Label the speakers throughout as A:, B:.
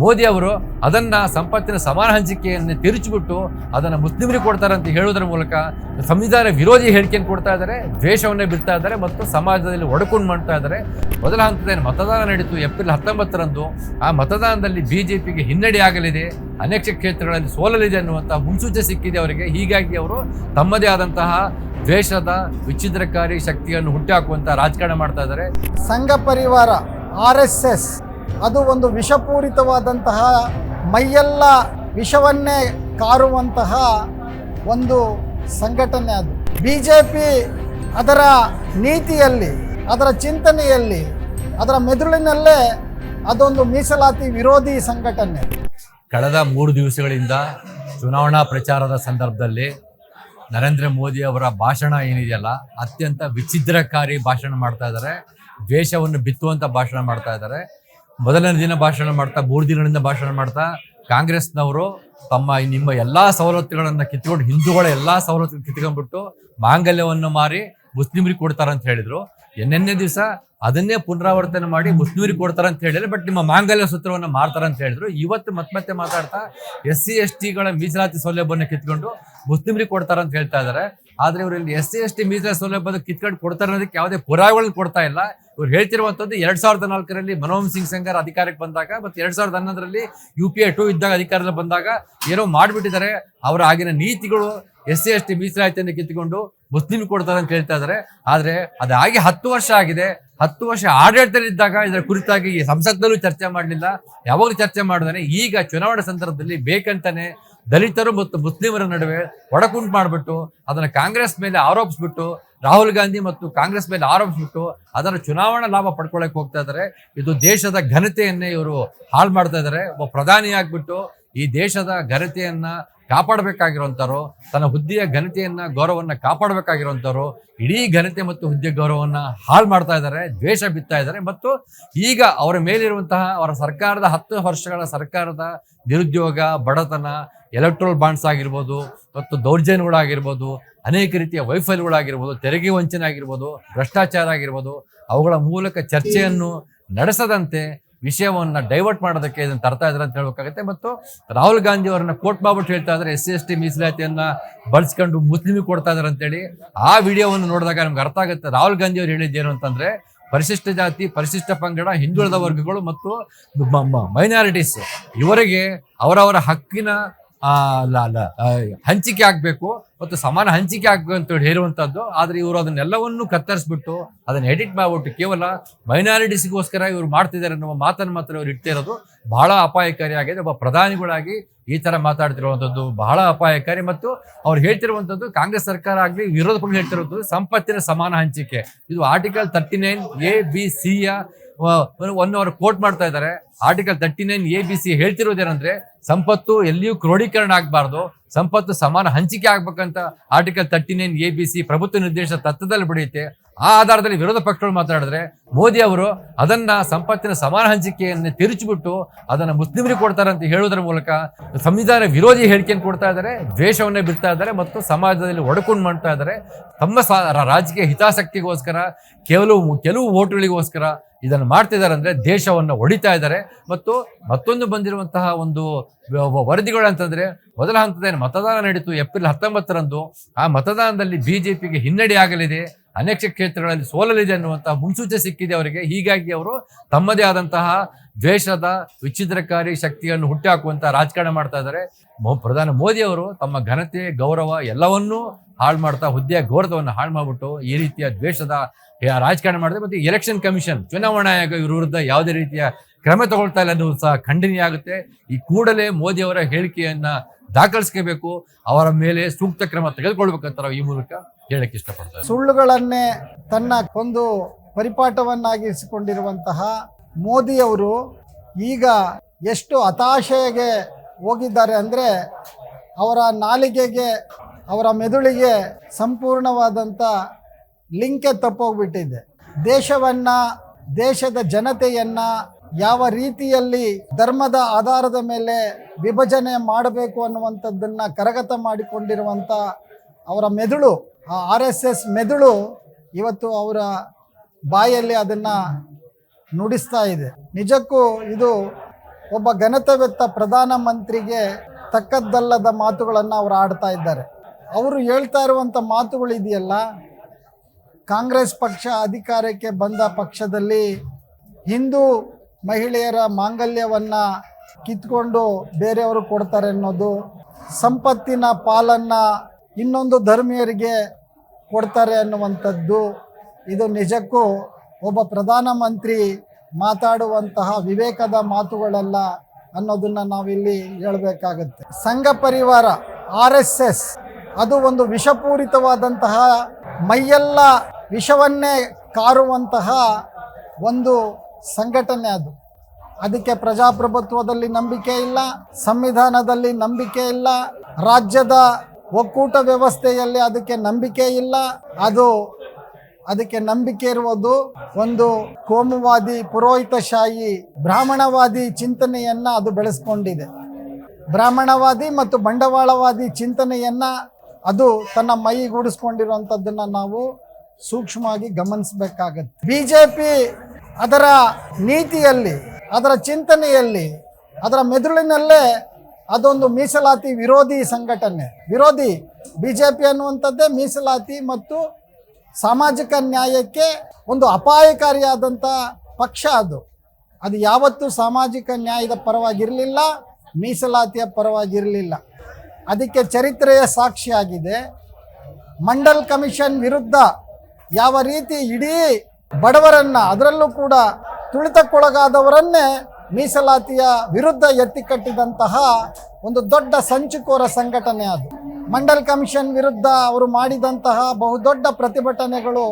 A: ಮೋದಿ ಅವರು ಅದನ್ನ ಸಂಪತ್ತಿನ ಸಮಾನ ಹಂಚಿಕೆಯನ್ನು ತಿರುಚಿಬಿಟ್ಟು ಅದನ್ನ ಮುಸ್ಲಿಮರಿಗೆ ಕೊಡ್ತಾರೆ ಅಂತ ಹೇಳೋದ್ರ ಮೂಲಕ ಸಂವಿಧಾನ ವಿರೋಧಿ ಹೇಳಿಕೆಯನ್ನು ಕೊಡ್ತಾ ಇದ್ದಾರೆ, ದ್ವೇಷವನ್ನೇ ಬಿಡ್ತಾ ಇದ್ದಾರೆ ಮತ್ತು ಸಮಾಜದಲ್ಲಿ ಒಡಕೊಂಡು ಮಾಡ್ತಾ ಇದ್ದಾರೆ. ಮೊದಲ ಹಂತದಲ್ಲಿ ಮತದಾನ ನಡೀತು ಏಪ್ರಿಲ್ ಹತ್ತೊಂಬತ್ತರಂದು. ಆ ಮತದಾನದಲ್ಲಿ ಬಿಜೆಪಿಗೆ ಹಿನ್ನಡೆ ಆಗಲಿದೆ, ಅನೇಕ ಕ್ಷೇತ್ರಗಳಲ್ಲಿ ಸೋಲಲಿದೆ ಅನ್ನುವಂತಹ ಮುನ್ಸೂಚನೆ ಸಿಕ್ಕಿದೆ ಅವರಿಗೆ. ಹೀಗಾಗಿ ಅವರು ತಮ್ಮದೇ ಆದಂತಹ ದ್ವೇಷದ, ವಿಚ್ಛಿದ್ರಕಾರಿ ಶಕ್ತಿಯನ್ನು ಹುಟ್ಟಾಕುವಂತ ರಾಜಕಾರಣ ಮಾಡ್ತಾ ಇದ್ದಾರೆ.
B: ಸಂಘ ಪರಿವಾರ, ಆರ್ ಎಸ್ ಎಸ್ ಅದು ಒಂದು ವಿಷಪೂರಿತವಾದಂತಹ ಮೈಯೆಲ್ಲ ವಿಷವನ್ನೇ ಕಾರುವಂತಹ ಒಂದು ಸಂಘಟನೆ ಅದು. ಬಿ ಜೆ ಪಿ ಅದರ ನೀತಿಯಲ್ಲಿ, ಅದರ ಚಿಂತನೆಯಲ್ಲಿ, ಅದರ ಮೆದುಳಿನಲ್ಲೇ ಅದೊಂದು ಮೀಸಲಾತಿ ವಿರೋಧಿ ಸಂಘಟನೆ.
A: ಕಳೆದ ಮೂರು ದಿವಸಗಳಿಂದ ಚುನಾವಣಾ ಪ್ರಚಾರದ ಸಂದರ್ಭದಲ್ಲಿ ನರೇಂದ್ರ ಮೋದಿ ಅವರ ಭಾಷಣ ಏನಿದೆಯಲ್ಲ, ಅತ್ಯಂತ ವಿಚ್ಛಿದ್ರಕಾರಿ ಭಾಷಣ ಮಾಡ್ತಾ ಇದ್ದಾರೆ, ದ್ವೇಷವನ್ನು ಬಿತ್ತುವಂಥ ಭಾಷಣ ಮಾಡ್ತಾ ಇದ್ದಾರೆ. ಮೊದಲನೇ ದಿನ ಭಾಷಣ ಮಾಡ್ತಾ, ಮೂರು ದಿನಗಳಿಂದ ಭಾಷಣ ಮಾಡ್ತಾ, ಕಾಂಗ್ರೆಸ್ನವರು ತಮ್ಮ ನಿಮ್ಮ ಎಲ್ಲಾ ಸವಲತ್ತುಗಳನ್ನು ಕಿತ್ಕೊಂಡು ಹಿಂದೂಗಳ ಎಲ್ಲಾ ಸವಲತ್ತು ಕಿತ್ಕೊಂಡ್ಬಿಟ್ಟು ಮಾಂಗಲ್ಯವನ್ನು ಮಾರಿ ಮುಸ್ಲಿಮರಿಗೆ ಕೊಡ್ತಾರೆ ಅಂತ ಹೇಳಿದ್ರು. ಎನ್ನೆನ್ನೆ ದಿವಸ ಅದನ್ನೇ ಪುನರಾವರ್ತನೆ ಮಾಡಿ ಮುಸ್ಲಿಮರಿಗೆ ಕೊಡ್ತಾರೆ ಅಂತ ಹೇಳಿದ್ರೆ. ಬಟ್ ನಿಮ್ಮ ಮಾಂಗಲ್ಯ ಸೂತ್ರವನ್ನು ಮಾರ್ತಾರೆ ಅಂತ ಹೇಳಿದ್ರು. ಇವತ್ತು ಮತ್ತೆ ಮತ್ತೆ ಮಾತಾಡ್ತಾ ಎಸ್ ಸಿ, ಎಸ್ ಟಿಗಳ ಮೀಸಲಾತಿ ಸೌಲಭ್ಯವನ್ನು ಕಿತ್ಕೊಂಡು ಮುಸ್ಲಿಮರಿಗೆ ಕೊಡ್ತಾರೆ ಅಂತ ಹೇಳ್ತಾ ಇದ್ದಾರೆ ಆದ್ರೆ ಇವರು ಇಲ್ಲಿ ಎಸ್ ಸಿ, ಎಸ್ ಟಿ ಮೀಸಲಾತಿ ಸೌಲಭ್ಯದ ಕಿತ್ಕೊಂಡು ಕೊಡ್ತಾರೆ ಅನ್ನೋದಕ್ಕೆ ಯಾವುದೇ ಪುರಾವೆಗಳನ್ನ ಕೊಡ್ತಾ ಇಲ್ಲ. ಇವ್ರು ಹೇಳ್ತಿರುವಂಥದ್ದು ಎರಡ್ ಸಾವಿರದ ನಾಲ್ಕರಲ್ಲಿ ಮನಮೋಹನ್ ಸಿಂಗ್ ಸಂಗರ್ ಅಧಿಕಾರಕ್ಕೆ ಬಂದಾಗ ಮತ್ತೆ ಎರಡ್ ಸಾವಿರದ ಹನ್ನೊಂದರಲ್ಲಿ ಯು ಪಿ ಐ ಟು ಇದ್ದಾಗ ಅಧಿಕಾರದಲ್ಲಿ ಬಂದಾಗ ಏನೋ ಮಾಡಿಬಿಟ್ಟಿದ್ದಾರೆ. ಅವರ ಆಗಿನ ನೀತಿಗಳು ಎಸ್ ಸಿ ಎಸ್ ಟಿ ಮೀಸಲಾತಿಯನ್ನು ಕಿತ್ತುಕೊಂಡು ಮುಸ್ಲಿಂ ಕೊಡ್ತಾರೆ ಅಂತ ಹೇಳ್ತಾ ಇದ್ದಾರೆ. ಆದ್ರೆ ಅದಾಗಿ ಹತ್ತು ವರ್ಷ ಆಗಿದೆ. ಹತ್ತು ವರ್ಷ ಆಡಳಿತದಲ್ಲಿದ್ದಾಗ ಇದರ ಕುರಿತಾಗಿ ಈ ಸಂಸತ್ನಲ್ಲೂ ಚರ್ಚೆ ಮಾಡಲಿಲ್ಲ. ಯಾವಾಗಲೂ ಚರ್ಚೆ ಮಾಡಿದಾನೆ ಈಗ ಚುನಾವಣೆ ಸಂದರ್ಭದಲ್ಲಿ ಬೇಕಂತಾನೆ ದಲಿತರು ಮತ್ತು ಮುಸ್ಲಿಮರ ನಡುವೆ ಒಡಕುಂಟು ಮಾಡಿಬಿಟ್ಟು ಅದನ್ನ ಕಾಂಗ್ರೆಸ್ ಮೇಲೆ ಆರೋಪಿಸ್ಬಿಟ್ಟು ರಾಹುಲ್ ಗಾಂಧಿ ಮತ್ತು ಕಾಂಗ್ರೆಸ್ ಮೇಲೆ ಆರೋಪಿಸ್ಬಿಟ್ಟು ಅದರ ಚುನಾವಣಾ ಲಾಭ ಪಡ್ಕೊಳಕ್ ಹೋಗ್ತಾ ಇದ್ದಾರೆ ಇದು ದೇಶದ ಘನತೆಯನ್ನೇ ಇವರು ಹಾಳು ಮಾಡ್ತಾ ಇದ್ದಾರೆ ಒಬ್ಬ ಪ್ರಧಾನಿ ಆಗ್ಬಿಟ್ಟು ಈ ದೇಶದ ಘನತೆಯನ್ನ ಕಾಪಾಡಬೇಕಾಗಿರುವಂತವ್ರು ತನ್ನ ಹುದ್ದೆಯ ಘನತೆಯನ್ನು, ಗೌರವವನ್ನು ಕಾಪಾಡಬೇಕಾಗಿರುವಂಥವ್ರು ಇಡೀ ಘನತೆ ಮತ್ತು ಹುದ್ದೆ ಗೌರವವನ್ನು ಹಾಳು ಮಾಡ್ತಾ ಇದ್ದಾರೆ, ದ್ವೇಷ ಬಿತ್ತಾ ಇದ್ದಾರೆ ಮತ್ತು ಈಗ ಅವರ ಮೇಲಿರುವಂತಹ ಅವರ ಸರ್ಕಾರದ ಹತ್ತು ವರ್ಷಗಳ ಸರ್ಕಾರದ ನಿರುದ್ಯೋಗ, ಬಡತನ ಎಲೆಕ್ಟ್ರೋಲ್ ಬಾಂಡ್ಸ್ ಆಗಿರ್ಬೋದು ಮತ್ತು ದೌರ್ಜನ್ಯಗಳಾಗಿರ್ಬೋದು ಅನೇಕ ರೀತಿಯ ವೈಫಲ್ಯಗಳಾಗಿರ್ಬೋದು ತೆರಿಗೆ ವಂಚನೆ ಆಗಿರ್ಬೋದು, ಭ್ರಷ್ಟಾಚಾರ ಆಗಿರ್ಬೋದು, ಅವುಗಳ ಮೂಲಕ ಚರ್ಚೆಯನ್ನು ನಡೆಸದಂತೆ ವಿಷಯವನ್ನ ಡೈವರ್ಟ್ ಮಾಡೋದಕ್ಕೆ ಇದನ್ನು ತರ್ತಾ ಇದ್ದಾರೆ ಅಂತ ಹೇಳ್ಬೇಕಾಗತ್ತೆ. ಮತ್ತು ರಾಹುಲ್ ಗಾಂಧಿ ಅವರನ್ನ ಕೋಟ್ ಮಾಡ್ಬಿಟ್ಟು ಹೇಳ್ತಾ ಇದ್ದಾರೆ ಎಸ್ ಸಿ, ಎಸ್ ಟಿ, ಮೀಸಲಾತಿಯನ್ನ ಬಳಸ್ಕೊಂಡು ಮುಸ್ಲಿಮಿಗೆ ಕೊಡ್ತಾ ಇದ್ದಾರೆ ಅಂತೇಳಿ. ಆ ವಿಡಿಯೋವನ್ನು ನೋಡಿದಾಗ ನಮ್ಗೆ ಅರ್ಥ ಆಗುತ್ತೆ. ರಾಹುಲ್ ಗಾಂಧಿ ಅವರು ಹೇಳಿದ್ದೇನು ಅಂತಂದ್ರೆ, ಪರಿಶಿಷ್ಟ ಜಾತಿ, ಪರಿಶಿಷ್ಟ ಪಂಗಡ, ಹಿಂದುಳಿದ ವರ್ಗಗಳು ಮತ್ತು ಮೈನಾರಿಟೀಸ್ ಇವರಿಗೆ ಅವರವರ ಹಕ್ಕಿನ ಹಂಚಿಕೆ ಆಗ್ಬೇಕು ಮತ್ತು ಸಮಾನ ಹಂಚಿಕೆ ಆಗ್ಬೇಕು ಅಂತ ಹೇಳಿ ಹೇಳುವಂತದ್ದು ಆದ್ರೆ ಇವರು ಅದನ್ನೆಲ್ಲವನ್ನು ಕತ್ತರಿಸ್ಬಿಟ್ಟು ಅದನ್ನ ಎಡಿಟ್ ಮಾಡ್ಬಿಟ್ಟು ಕೇವಲ ಮೈನಾರಿಟೀಸ್ಗೋಸ್ಕರ ಇವರು ಮಾಡ್ತಿದ್ದಾರೆ ಅನ್ನುವ ಮಾತನ್ನು ಮಾತ್ರ ಇವ್ರು ಇಟ್ಟಿರೋದು ಬಹಳ ಅಪಾಯಕಾರಿಯಾಗಿದೆ ಒಬ್ಬ ಪ್ರಧಾನಿಗಳಾಗಿ ಈ ತರ ಮಾತಾಡ್ತಿರುವಂಥದ್ದು ಬಹಳ ಅಪಾಯಕಾರಿ. ಮತ್ತು ಅವ್ರು ಹೇಳ್ತಿರುವಂಥದ್ದು ಕಾಂಗ್ರೆಸ್ ಸರ್ಕಾರ ಆಗ್ಲಿ, ವಿರೋಧ ಪಕ್ಷ ಹೇಳ್ತಿರುವಂತದ್ದು ಸಂಪತ್ತಿನ ಸಮಾನ ಹಂಚಿಕೆ. ಇದು article thirty nine A B C one hour quote ಮಾಡ್ತಾ ಇದ್ದಾರೆ. Article thirty nine A B C ಹೇಳ್ತಿರೋದೇನಂದ್ರೆ, ಸಂಪತ್ತು ಎಲ್ಲಿಯೂ ಕ್ರೋಢೀಕರಣ ಆಗಬಾರ್ದು, ಸಂಪತ್ತು ಸಮಾನ ಹಂಚಿಕೆ ಆಗ್ಬೇಕಂತ article thirty nine A B C ಪ್ರಭುತ್ವ ನಿರ್ದೇಶ ತತ್ವದಲ್ಲಿ ಬೆಳೆಯುತ್ತೆ ಆ ಆಧಾರದಲ್ಲಿ ವಿರೋಧ ಪಕ್ಷಗಳು ಮಾತಾಡಿದ್ರೆ ಮೋದಿ ಅವರು ಅದನ್ನ ಸಂಪತ್ತಿನ ಸಮಾನ ಹಂಚಿಕೆಯನ್ನು ತಿರುಚಿಬಿಟ್ಟು ಅದನ್ನ ಮುಸ್ಲಿಮರಿಗೆ ಕೊಡ್ತಾರೆ ಅಂತ ಹೇಳೋದ್ರ ಮೂಲಕ ಸಂವಿಧಾನ ವಿರೋಧಿ ಹೇಳಿಕೆಯನ್ನು ಕೊಡ್ತಾ ಇದ್ದಾರೆ, ದ್ವೇಷವನ್ನೇ ಬಿಡ್ತಾ ಇದ್ದಾರೆ ಮತ್ತು ಸಮಾಜದಲ್ಲಿ ಒಡಕೊಂಡು ಮಾಡ್ತಾ ಇದ್ದಾರೆ. ತಮ್ಮ ರಾಜಕೀಯ ಹಿತಾಸಕ್ತಿಗೋಸ್ಕರ, ಕೆಲವು ಕೆಲವು ಓಟುಗಳಿಗೋಸ್ಕರ ಇದನ್ನು ಮಾಡ್ತಿದ್ದಾರೆ ಅಂದರೆ ದೇಶವನ್ನು ಒಡಿತಾ ಇದ್ದಾರೆ. ಮತ್ತು ಮತ್ತೊಂದು ಬಂದಿರುವಂತಹ ಒಂದು ವರದಿಗಳು ಅಂತಂದರೆ, ಮೊದಲ ಹಂತದಲ್ಲಿ ಮತದಾನ ನಡೀತು ಏಪ್ರಿಲ್ ಹತ್ತೊಂಬತ್ತರಂದು. ಆ ಮತದಾನದಲ್ಲಿ ಬಿ ಜೆ ಹಿನ್ನಡೆ ಆಗಲಿದೆ. ಅನೇಕ ಕ್ಷೇತ್ರಗಳಲ್ಲಿ ಸೋಲಲಿದೆ ಅನ್ನುವಂತಹ ಮುನ್ಸೂಚನೆ ಸಿಕ್ಕಿದೆ ಅವರಿಗೆ. ಹೀಗಾಗಿ ಅವರು ತಮ್ಮದೇ ಆದಂತಹ ದ್ವೇಷದ, ವಿಚ್ಛಿದ್ರಕಾರಿ ಶಕ್ತಿಯನ್ನು ಹುಟ್ಟಾಕುವಂತ ರಾಜಕಾರಣ ಮಾಡ್ತಾ ಇದ್ದಾರೆ. ಪ್ರಧಾನಿ ಮೋದಿ ಅವರು ತಮ್ಮ ಘನತೆ, ಗೌರವ ಎಲ್ಲವನ್ನೂ ಹಾಳು ಮಾಡ್ತಾ ಹುದ್ದೆಯ ಗೌರವವನ್ನು ಹಾಳು ಮಾಡಿಬಿಟ್ಟು ಈ ರೀತಿಯ ದ್ವೇಷದ ರಾಜಕಾರಣ ಮಾಡಿದ್ರೆ ಮತ್ತೆ ಎಲೆಕ್ಷನ್ ಕಮಿಷನ್ ಚುನಾವಣಾ ಆಯೋಗ ಇವ್ರ ವಿರುದ್ಧ ಯಾವುದೇ ರೀತಿಯ ಕ್ರಮ ತಗೊಳ್ತಾ ಇಲ್ಲ ಅನ್ನೋದು ಸಹ ಖಂಡನೀಯ ಆಗುತ್ತೆ. ಈ ಕೂಡಲೇ ಮೋದಿ ಅವರ ಹೇಳಿಕೆಯನ್ನ ದಾಖಲಿಸ್ಕೋಬೇಕು, ಅವರ ಮೇಲೆ ಸೂಕ್ತ ಕ್ರಮ ತೆಗೆದುಕೊಳ್ಬೇಕಂತ ಈ ಮೂಲಕ ಹೇಳಕ್ಕೆ ಇಷ್ಟಪಡ್ತಾರೆ
B: ಸುಳ್ಳುಗಳನ್ನೇ ತನ್ನ ಒಂದು ಪರಿಪಾಠವನ್ನಾಗಿಸಿಕೊಂಡಿರುವಂತಹ ಮೋದಿಯವರು ಈಗ ಎಷ್ಟು ಹತಾಶೆಗೆ ಹೋಗಿದ್ದಾರೆ ಅಂದರೆ ಅವರ ನಾಲಿಗೆಗೆ, ಅವರ ಮೆದುಳಿಗೆ ಸಂಪೂರ್ಣವಾದಂಥ ಲಿಂಕೆ ತಪ್ಪೋಗ್ಬಿಟ್ಟಿದೆ. ದೇಶವನ್ನ, ದೇಶದ ಜನತೆಯನ್ನ ಯಾವ ರೀತಿಯಲ್ಲಿ ಧರ್ಮದ ಆಧಾರದ ಮೇಲೆ ವಿಭಜನೆ ಮಾಡಬೇಕು ಅನ್ನುವಂಥದ್ದನ್ನು ಕರಗತ ಮಾಡಿಕೊಂಡಿರುವಂಥ ಅವರ ಮೆದುಳು, ಆ ಆರ್ ಎಸ್ ಎಸ್ ಮೆದುಳು ಇವತ್ತು ಅವರ ಬಾಯಲ್ಲಿ ಅದನ್ನು ನುಡಿಸ್ತಾ ಇದೆ. ನಿಜಕ್ಕೂ ಇದು ಒಬ್ಬ ಗಣತವ್ಯತ್ತ ಪ್ರಧಾನ ಮಂತ್ರಿಗೆ ತಕ್ಕದ್ದಲ್ಲದ ಮಾತುಗಳನ್ನು ಅವರು ಆಡ್ತಾ ಇದ್ದಾರೆ. ಅವರು ಹೇಳ್ತಾ ಇರುವಂಥ ಮಾತುಗಳಿದೆಯಲ್ಲ ಕಾಂಗ್ರೆಸ್ ಪಕ್ಷ ಅಧಿಕಾರಕ್ಕೆ ಬಂದ ಪಕ್ಷದಲ್ಲಿ ಹಿಂದೂ ಮಹಿಳೆಯರ ಮಾಂಗಲ್ಯವನ್ನು ಕಿತ್ಕೊಂಡು ಬೇರೆಯವರು ಕೊಡ್ತಾರೆ ಅನ್ನೋದು, ಸಂಪತ್ತಿನ ಪಾಲನ್ನು ಇನ್ನೊಂದು ಧರ್ಮೀಯರಿಗೆ ಕೊಡ್ತಾರೆ ಅನ್ನುವಂಥದ್ದು, ಇದು ನಿಜಕ್ಕೂ ಒಬ್ಬ ಪ್ರಧಾನಮಂತ್ರಿ ಮಾತಾಡುವಂತಹ ವಿವೇಕದ ಮಾತುಗಳಲ್ಲ ಅನ್ನೋದನ್ನು ನಾವಿಲ್ಲಿ ಹೇಳಬೇಕಾಗತ್ತೆ. ಸಂಘ ಪರಿವಾರ, ಆರ್ ಎಸ್ ಎಸ್, ಅದು ಒಂದು ವಿಷಪೂರಿತವಾದಂತಹ ಮೈಯೆಲ್ಲ ವಿಷವನ್ನೇ ಕಾರುವಂತಹ ಒಂದು ಸಂಘಟನೆ ಅದು. ಅದಕ್ಕೆ ಪ್ರಜಾಪ್ರಭುತ್ವದಲ್ಲಿ ನಂಬಿಕೆ ಇಲ್ಲ, ಸಂವಿಧಾನದಲ್ಲಿ ನಂಬಿಕೆ ಇಲ್ಲ, ರಾಜ್ಯದ ಒಕ್ಕೂಟ ವ್ಯವಸ್ಥೆಯಲ್ಲಿ ಅದಕ್ಕೆ ನಂಬಿಕೆ ಇಲ್ಲ. ಅದು, ಅದಕ್ಕೆ ನಂಬಿಕೆ ಇರುವುದು ಒಂದು ಕೋಮುವಾದಿ, ಪುರೋಹಿತಶಾಹಿ, ಬ್ರಾಹ್ಮಣವಾದಿ ಚಿಂತನೆಯನ್ನ ಅದು ಬೆಳೆಸ್ಕೊಂಡಿದೆ. ಬ್ರಾಹ್ಮಣವಾದಿ ಮತ್ತು ಬಂಡವಾಳವಾದಿ ಚಿಂತನೆಯನ್ನ ಅದು ತನ್ನ ಮೈಗೂಡಿಸ್ಕೊಂಡಿರುವಂಥದ್ದನ್ನು ನಾವು ಸೂಕ್ಷ್ಮವಾಗಿ ಗಮನಿಸಬೇಕಾಗತ್ತೆ. ಬಿಜೆಪಿ ಅದರ ನೀತಿಯಲ್ಲಿ, ಅದರ ಚಿಂತನೆಯಲ್ಲಿ, ಅದರ ಮೆದುಳಿನಲ್ಲೇ ಅದೊಂದು ಮೀಸಲಾತಿ ವಿರೋಧಿ ಸಂಘಟನೆ. ವಿರೋಧಿ ಬಿ ಜೆ ಪಿ ಅನ್ನುವಂಥದ್ದೇ ಮೀಸಲಾತಿ ಮತ್ತು ಸಾಮಾಜಿಕ ನ್ಯಾಯಕ್ಕೆ ಒಂದು ಅಪಾಯಕಾರಿಯಾದಂಥ ಪಕ್ಷ ಅದು. ಅದು ಯಾವತ್ತೂ ಸಾಮಾಜಿಕ ನ್ಯಾಯದ ಪರವಾಗಿರಲಿಲ್ಲ, ಮೀಸಲಾತಿಯ ಪರವಾಗಿರಲಿಲ್ಲ. ಅದಕ್ಕೆ ಚರಿತ್ರೆಯ ಸಾಕ್ಷಿಯಾಗಿದೆ. ಮಂಡಲ್ ಕಮಿಷನ್ ವಿರುದ್ಧ ಯಾವ ರೀತಿ ಇಡೀ ಬಡವರನ್ನ ಅದರಲ್ಲೂ ಕೂಡ ತುಳಿತಕ್ಕೊಳಗಾದವರನ್ನೇ ಮೀಸಲಾತಿಯ ವಿರುದ್ಧ ಎತ್ತಿಕಟ್ಟಿದಂತಹ ಒಂದು ದೊಡ್ಡ ಸಂಚುಕೋರ ಸಂಘಟನೆ ಅದು. ಮಂಡಲ್ ಕಮಿಷನ್ ವಿರುದ್ಧ ಅವರು ಮಾಡಿದಂತಹ ಬಹುದೊಡ್ಡ ಪ್ರತಿಭಟನೆಗಳು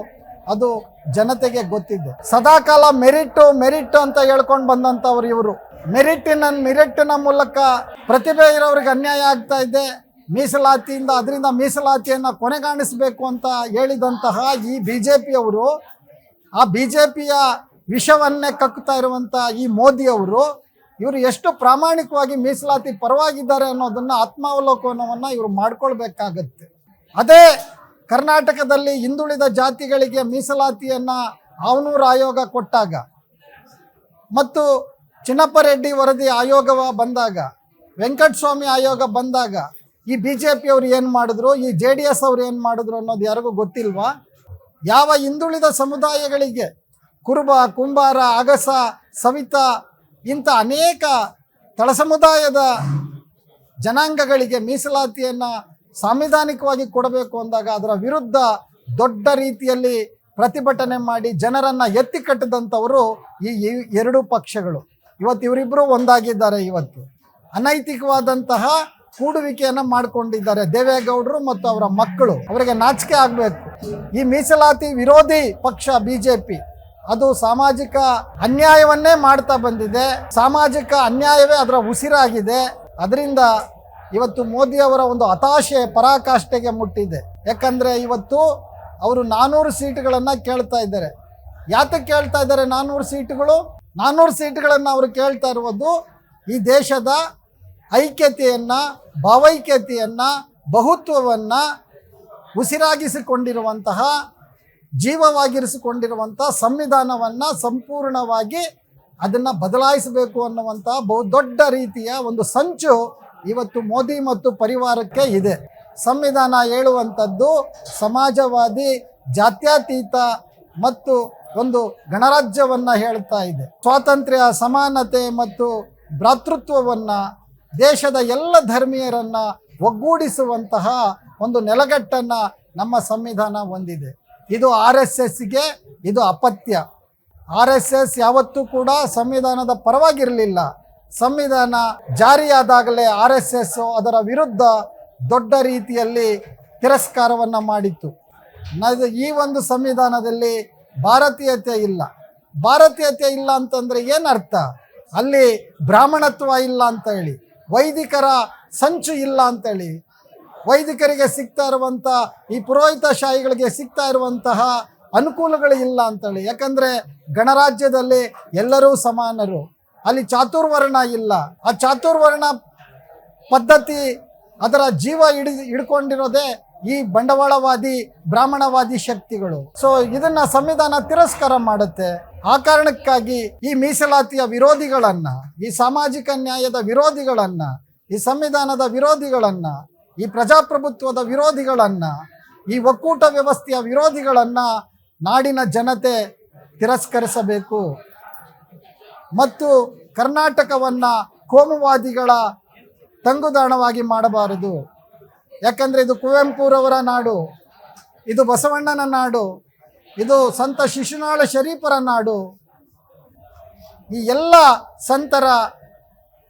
B: ಅದು ಜನತೆಗೆ ಗೊತ್ತಿದೆ. ಸದಾಕಾಲ ಮೆರಿಟ್ ಮೆರಿಟ್ ಅಂತ ಹೇಳ್ಕೊಂಡು ಬಂದಂಥವ್ರು ಇವರು. ಮೆರಿಟಿನ ಮೆರಿಟಿನ ಮೂಲಕ ಪ್ರತಿಭೆ ಇರೋರಿಗೆ ಅನ್ಯಾಯ ಆಗ್ತಾ ಇದೆ. ಮೀಸಲಾತಿಯಿಂದ ಅದರಿಂದ ಮೀಸಲಾತಿಯನ್ನು ಕೊನೆಗಾಣಿಸಬೇಕು ಅಂತ ಹೇಳಿದಂತಹ ಈ ಬಿ ಜೆ ಪಿಯವರು ಆ ಬಿ ಜೆ ಪಿಯ ವಿಷವನ್ನೇ ಕಕ್ಕುತ್ತಾ ಇರುವಂಥ ಈ ಮೋದಿಯವರು, ಇವರು ಎಷ್ಟು ಪ್ರಾಮಾಣಿಕವಾಗಿ ಮೀಸಲಾತಿ ಪರವಾಗಿದ್ದಾರೆ ಅನ್ನೋದನ್ನು ಆತ್ಮಾವಲೋಕನವನ್ನು ಇವರು ಮಾಡ್ಕೊಳ್ಬೇಕಾಗತ್ತೆ. ಅದೇ ಕರ್ನಾಟಕದಲ್ಲಿ ಹಿಂದುಳಿದ ಜಾತಿಗಳಿಗೆ ಮೀಸಲಾತಿಯನ್ನು ಅವನೂರು ಆಯೋಗ ಕೊಟ್ಟಾಗ, ಮತ್ತು ಚಿನ್ನಪ್ಪರೆಡ್ಡಿ ವರದಿ ಆಯೋಗವ ಬಂದಾಗ, ವೆಂಕಟಸ್ವಾಮಿ ಆಯೋಗ ಬಂದಾಗ ಈ ಬಿ ಜೆ ಪಿಯವರು ಏನು ಮಾಡಿದ್ರು, ಈ ಜೆ ಡಿ ಎಸ್ ಅವ್ರು ಏನು ಮಾಡಿದ್ರು ಅನ್ನೋದು ಯಾರಿಗೂ ಗೊತ್ತಿಲ್ವಾ? ಯಾವ ಹಿಂದುಳಿದ ಸಮುದಾಯಗಳಿಗೆ ಕುರುಬ, ಕುಂಬಾರ, ಅಗಸ, ಸವಿತ ಇಂಥ ಅನೇಕ ತಳ ಸಮುದಾಯದ ಜನಾಂಗಗಳಿಗೆ ಮೀಸಲಾತಿಯನ್ನು ಸಾಂವಿಧಾನಿಕವಾಗಿ ಕೊಡಬೇಕು ಅಂದಾಗ ಅದರ ವಿರುದ್ಧ ದೊಡ್ಡ ರೀತಿಯಲ್ಲಿ ಪ್ರತಿಭಟನೆ ಮಾಡಿ ಜನರನ್ನು ಎತ್ತಿ ಕಟ್ಟಿದಂಥವರು ಈ ಎರಡು ಪಕ್ಷಗಳು. ಇವತ್ತು ಇವರಿಬ್ಬರು ಒಂದಾಗಿದ್ದಾರೆ ಇವತ್ತು. ಅನೈತಿಕವಾದಂತಹ ಕೂಡುವಿಕೆಯನ್ನು ಮಾಡಿಕೊಂಡಿದ್ದಾರೆ ದೇವೇಗೌಡರು ಮತ್ತು ಅವರ ಮಕ್ಕಳು. ಅವರಿಗೆ ನಾಚಿಕೆ ಆಗಬೇಕು. ಈ ಮೀಸಲಾತಿ ವಿರೋಧಿ ಪಕ್ಷ ಬಿಜೆಪಿ. ಅದು ಸಾಮಾಜಿಕ ಅನ್ಯಾಯವನ್ನೇ ಮಾಡ್ತಾ ಬಂದಿದೆ. ಸಾಮಾಜಿಕ ಅನ್ಯಾಯವೇ ಅದರ ಉಸಿರಾಗಿದೆ. ಅದರಿಂದ ಇವತ್ತು ಮೋದಿ ಅವರ ಒಂದು ಹತಾಶೆ, ಪರಾಕಾಷ್ಠೆಗೆ ಮುಟ್ಟಿದೆ. ಯಾಕಂದರೆ ಇವತ್ತು ಅವರು ನಾನ್ನೂರು ಸೀಟುಗಳನ್ನು ಕೇಳ್ತಾ ಇದ್ದಾರೆ. ಯಾತಕ್ಕೆ ಕೇಳ್ತಾ ಇದ್ದಾರೆ ನಾನ್ನೂರು ಸೀಟುಗಳು? ನಾನ್ನೂರು ಸೀಟುಗಳನ್ನು ಅವರು ಕೇಳ್ತಾ ಇರುವುದು ಈ ದೇಶದ ಐಕ್ಯತೆಯನ್ನು ಭಾವೈಕ್ಯತೆಯನ್ನು, ಬಹುತ್ವವನ್ನು ಉಸಿರಾಗಿಸಿಕೊಂಡಿರುವಂತಹ ಜೀವವಾಗಿರಿಸಿಕೊಂಡಿರುವಂಥ ಸಂವಿಧಾನವನ್ನು ಸಂಪೂರ್ಣವಾಗಿ ಅದನ್ನು ಬದಲಾಯಿಸಬೇಕು ಅನ್ನುವಂಥ ಬಹುದೊಡ್ಡ ರೀತಿಯ ಒಂದು ಸಂಚು ಇವತ್ತು ಮೋದಿ ಮತ್ತು ಪರಿವಾರಕ್ಕೆ ಇದೆ. ಸಂವಿಧಾನ ಹೇಳುವಂಥದ್ದು ಸಮಾಜವಾದಿ, ಜಾತ್ಯತೀತ ಮತ್ತು ಒಂದು ಗಣರಾಜ್ಯವನ್ನು ಹೇಳ್ತಾ ಇದೆ. ಸ್ವಾತಂತ್ರ್ಯ, ಸಮಾನತೆ ಮತ್ತು ಭ್ರಾತೃತ್ವವನ್ನು ದೇಶದ ಎಲ್ಲ ಧರ್ಮೀಯರನ್ನು ಒಗ್ಗೂಡಿಸುವಂತಹ ಒಂದು ನೆಲಗಟ್ಟನ್ನು ನಮ್ಮ ಸಂವಿಧಾನ ಹೊಂದಿದೆ. ಇದು ಆರ್ ಎಸ್ ಎಸ್ಗೆ ಇದು ಅಪತ್ಯ. ಆರ್ ಎಸ್ ಎಸ್ ಯಾವತ್ತೂ ಕೂಡ ಸಂವಿಧಾನದ ಪರವಾಗಿರಲಿಲ್ಲ. ಸಂವಿಧಾನ ಜಾರಿಯಾದಾಗಲೇ ಆರ್ ಎಸ್ ಎಸ್ ಅದರ ವಿರುದ್ಧ ದೊಡ್ಡ ರೀತಿಯಲ್ಲಿ ತಿರಸ್ಕಾರವನ್ನು ಮಾಡಿತ್ತು. ಈ ಒಂದು ಸಂವಿಧಾನದಲ್ಲಿ ಭಾರತೀಯತೆ ಇಲ್ಲ. ಭಾರತೀಯತೆ ಇಲ್ಲ ಅಂತಂದರೆ ಏನರ್ಥ ಅಲ್ಲಿ ಬ್ರಾಹ್ಮಣತ್ವ ಇಲ್ಲ ಅಂತ ಹೇಳಿ. ವೈದಿಕರ ಸಂಚು ಇಲ್ಲ ಅಂತೇಳಿ ವೈದಿಕರಿಗೆ ಸಿಗ್ತಾ ಇರುವಂಥ ಈ ಪುರೋಹಿತಶಾಹಿಗಳಿಗೆ ಸಿಗ್ತಾ ಇರುವಂತಹ ಅನುಕೂಲಗಳು ಇಲ್ಲ ಅಂತೇಳಿ. ಯಾಕಂದರೆ ಗಣರಾಜ್ಯದಲ್ಲಿ ಎಲ್ಲರೂ ಸಮಾನರು. ಅಲ್ಲಿ ಚಾತುರ್ವರ್ಣ ಇಲ್ಲ. ಆ ಚಾತುರ್ವರ್ಣ ಪದ್ಧತಿ ಅದರ ಜೀವ ಹಿಡಿದು ಹಿಡ್ಕೊಂಡಿರೋದೇ ಈ ಬಂಡವಾಳವಾದಿ, ಬ್ರಾಹ್ಮಣವಾದಿ ಶಕ್ತಿಗಳು. ಸೊ ಇದನ್ನ ಸಂವಿಧಾನ ತಿರಸ್ಕಾರ ಮಾಡುತ್ತೆ. ಆ ಕಾರಣಕ್ಕಾಗಿ ಈ ಮೀಸಲಾತಿಯ ವಿರೋಧಿಗಳನ್ನ, ಈ ಸಾಮಾಜಿಕ ನ್ಯಾಯದ ವಿರೋಧಿಗಳನ್ನ, ಈ ಸಂವಿಧಾನದ ವಿರೋಧಿಗಳನ್ನ, ಈ ಪ್ರಜಾಪ್ರಭುತ್ವದ ವಿರೋಧಿಗಳನ್ನ, ಈ ಒಕ್ಕೂಟ ವ್ಯವಸ್ಥೆಯ ವಿರೋಧಿಗಳನ್ನ ನಾಡಿನ ಜನತೆ ತಿರಸ್ಕರಿಸಬೇಕು. ಮತ್ತು ಕರ್ನಾಟಕವನ್ನ ಕೋಮುವಾದಿಗಳ ತಂಗುದಾಣವಾಗಿ ಮಾಡಬಾರದು. ಯಾಕಂದ್ರೆ ಇದು ಕುವೆಂಪುರವರ ನಾಡು, ಇದು ಬಸವಣ್ಣನ ನಾಡು, ಇದು ಸಂತ ಶಿಶುನಾಳ ಶರೀಫರ ನಾಡು. ಈ ಎಲ್ಲ ಸಂತರ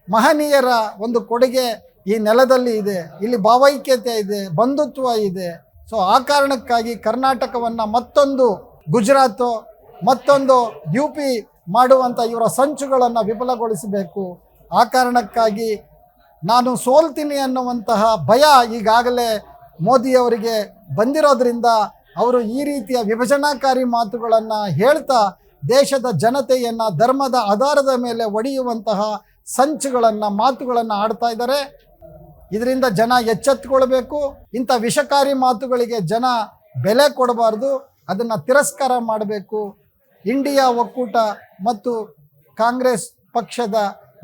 B: ಮಹನೀಯರ ಒಂದು ಕೊಡುಗೆ ಈ ನೆಲದಲ್ಲಿ ಇದೆ. ಇಲ್ಲಿ ಭಾವೈಕ್ಯತೆ ಇದೆ, ಬಂಧುತ್ವ ಇದೆ. ಸೊ ಆ ಕಾರಣಕ್ಕಾಗಿ ಕರ್ನಾಟಕವನ್ನು ಮತ್ತೊಂದು ಗುಜರಾತು, ಮತ್ತೊಂದು ಯು ಪಿ ಮಾಡುವಂಥ ಇವರ ಸಂಚುಗಳನ್ನು ವಿಫಲಗೊಳಿಸಬೇಕು. ಆ ಕಾರಣಕ್ಕಾಗಿ ನಾನು ಸೋಲ್ತೀನಿ ಅನ್ನುವಂತಹ ಭಯ ಈಗಾಗಲೇ ಮೋದಿಯವರಿಗೆ ಬಂದಿರೋದ್ರಿಂದ ಅವರು ಈ ರೀತಿಯ ವಿಭಜನಾಕಾರಿ ಮಾತುಗಳನ್ನು ಹೇಳ್ತಾ ದೇಶದ ಜನತೆಯನ್ನು ಧರ್ಮದ ಆಧಾರದ ಮೇಲೆ ಒಡೆಯುವಂತಹ ಸಂಚುಗಳನ್ನು, ಮಾತುಗಳನ್ನು ಆಡ್ತಾ ಇದ್ದಾರೆ. ಇದರಿಂದ ಜನ ಎಚ್ಚೆತ್ತುಕೊಳ್ಬೇಕು. ಇಂಥ ವಿಷಕಾರಿ ಮಾತುಗಳಿಗೆ ಜನ ಬೆಲೆ ಕೊಡಬಾರ್ದು. ಅದನ್ನು ತಿರಸ್ಕಾರ ಮಾಡಬೇಕು. ಇಂಡಿಯಾ ಒಕ್ಕೂಟ ಮತ್ತು ಕಾಂಗ್ರೆಸ್ ಪಕ್ಷದ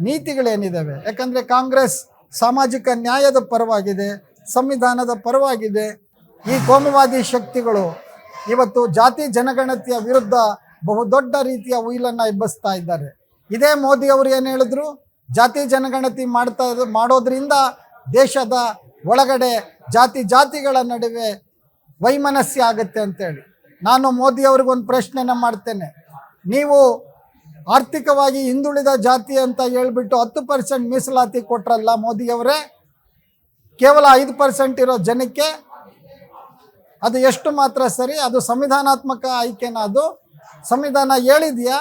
B: ನೀತಿಗಳೇನಿದ್ದಾವೆ ಯಾಕಂದರೆ ಕಾಂಗ್ರೆಸ್ ಸಾಮಾಜಿಕ ನ್ಯಾಯದ ಪರವಾಗಿದೆ, ಸಂವಿಧಾನದ ಪರವಾಗಿದೆ. ಈ ಕೋಮುವಾದಿ ಶಕ್ತಿಗಳು ಇವತ್ತು ಜಾತಿ ಜನಗಣತಿಯ ವಿರುದ್ಧ ಬಹುದೊಡ್ಡ ರೀತಿಯ ಉಯಿಲನ್ನು ಎಬ್ಬಿಸ್ತಾ ಇದ್ದಾರೆ. ಇದೇ ಮೋದಿ ಅವರು ಏನು ಹೇಳಿದ್ರು? ಜಾತಿ ಜನಗಣತಿ ಮಾಡ್ತಾ ಮಾಡೋದ್ರಿಂದ ದೇಶದ ಒಳಗಡೆ ಜಾತಿ ಜಾತಿಗಳ ನಡುವೆ ವೈಮನಸ್ಯ ಆಗುತ್ತೆ ಅಂತೇಳಿ. ನಾನು ಮೋದಿ ಅವ್ರಿಗೊಂದು ಪ್ರಶ್ನೆನ ಮಾಡ್ತೇನೆ. ನೀವು ಆರ್ಥಿಕವಾಗಿ ಹಿಂದುಳಿದ ಜಾತಿ ಅಂತ ಹೇಳ್ಬಿಟ್ಟು ಹತ್ತು ಪರ್ಸೆಂಟ್ ಮೀಸಲಾತಿ ಕೊಟ್ರಲ್ಲ ಮೋದಿಯವರೇ? ಕೇವಲ ಐದು ಪರ್ಸೆಂಟ್ ಇರೋ ಜನಕ್ಕೆ ಅದು ಎಷ್ಟು ಮಾತ್ರ ಸರಿ? ಅದು ಸಂವಿಧಾನಾತ್ಮಕ ಆಯ್ಕೆನ ಅದು? ಸಂವಿಧಾನ ಹೇಳಿದೆಯಾ?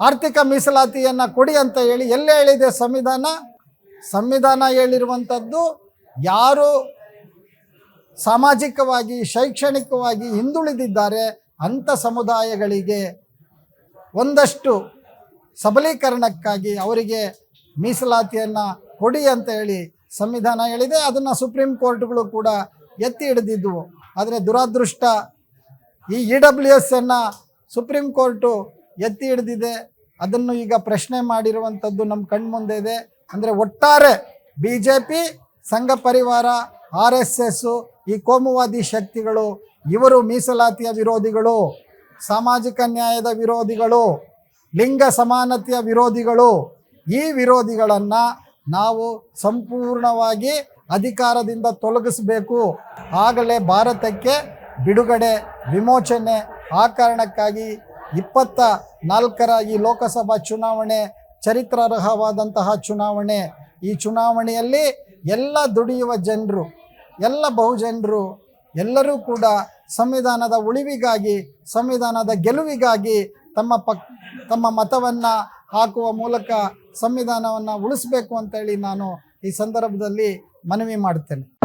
B: ಆರ್ಥಿಕ ಮೀಸಲಾತಿಯನ್ನು ಕೊಡಿ ಅಂತ ಹೇಳಿ ಎಲ್ಲೇ ಹೇಳಿದೆ ಸಂವಿಧಾನ? ಸಂವಿಧಾನ ಹೇಳಿರುವಂಥದ್ದು ಯಾರು ಸಾಮಾಜಿಕವಾಗಿ, ಶೈಕ್ಷಣಿಕವಾಗಿ ಹಿಂದುಳಿದಿದ್ದಾರೆ ಅಂಥ ಸಮುದಾಯಗಳಿಗೆ ಒಂದಷ್ಟು ಸಬಲೀಕರಣಕ್ಕಾಗಿ ಅವರಿಗೆ ಮೀಸಲಾತಿಯನ್ನು ಕೊಡಿ ಅಂತ ಹೇಳಿ ಸಂವಿಧಾನ ಹೇಳಿದೆ. ಅದನ್ನು ಸುಪ್ರೀಂ ಕೋರ್ಟ್ಗಳು ಕೂಡ ಎತ್ತಿ ಹಿಡಿದಿದ್ವು. ಆದರೆ ದುರಾದೃಷ್ಟ ಈ ಇ ಡಬ್ಲ್ಯೂ ಎಸ್ ಅನ್ನು ಸುಪ್ರೀಂ ಕೋರ್ಟು ಎತ್ತಿ ಹಿಡಿದಿದೆ. ಅದನ್ನು ಈಗ ಪ್ರಶ್ನೆ ಮಾಡಿರುವಂಥದ್ದು ನಮ್ಮ ಕಣ್ಮುಂದೆ ಇದೆ. ಅಂದರೆ ಒಟ್ಟಾರೆ ಬಿ ಜೆ ಪಿ ಸಂಘ ಪರಿವಾರ, ಆರ್ ಎಸ್ ಎಸ್ಸು ಈ ಕೋಮುವಾದಿ ಶಕ್ತಿಗಳು, ಇವರು ಮೀಸಲಾತಿಯ ವಿರೋಧಿಗಳು, ಸಾಮಾಜಿಕ ನ್ಯಾಯದ ವಿರೋಧಿಗಳು ಲಿಂಗ ಸಮಾನತೆಯ ವಿರೋಧಿಗಳು ಈ ವಿರೋಧಿಗಳನ್ನು ನಾವು ಸಂಪೂರ್ಣವಾಗಿ ಅಧಿಕಾರದಿಂದ ತೊಲಗಿಸಬೇಕು. ಆಗಲೇ ಭಾರತಕ್ಕೆ ಬಿಡುಗಡೆ, ವಿಮೋಚನೆ ಆ ಕಾರಣಕ್ಕಾಗಿ ಇಪ್ಪತ್ತ ನಾಲ್ಕರ ಈ ಲೋಕಸಭಾ ಚುನಾವಣೆ, ಚರಿತ್ರಾರ್ಹವಾದಂತಹ ಚುನಾವಣೆ. ಈ ಚುನಾವಣೆಯಲ್ಲಿ ಎಲ್ಲ ದುಡಿಯುವ ಜನರು, ಎಲ್ಲ ಬಹುಜನರು, ಎಲ್ಲರೂ ಕೂಡ ಸಂವಿಧಾನದ ಉಳಿವಿಗಾಗಿ, ಸಂವಿಧಾನದ ಗೆಲುವಿಗಾಗಿ ತಮ್ಮ ಪಕ್ ತಮ್ಮ ಮತವನ್ನು ಹಾಕುವ ಮೂಲಕ ಸಂವಿಧಾನವನ್ನು ಉಳಿಸಬೇಕು ಅಂತೇಳಿ ನಾನು ಈ ಸಂದರ್ಭದಲ್ಲಿ ಮನವಿ ಮಾಡ್ತೇನೆ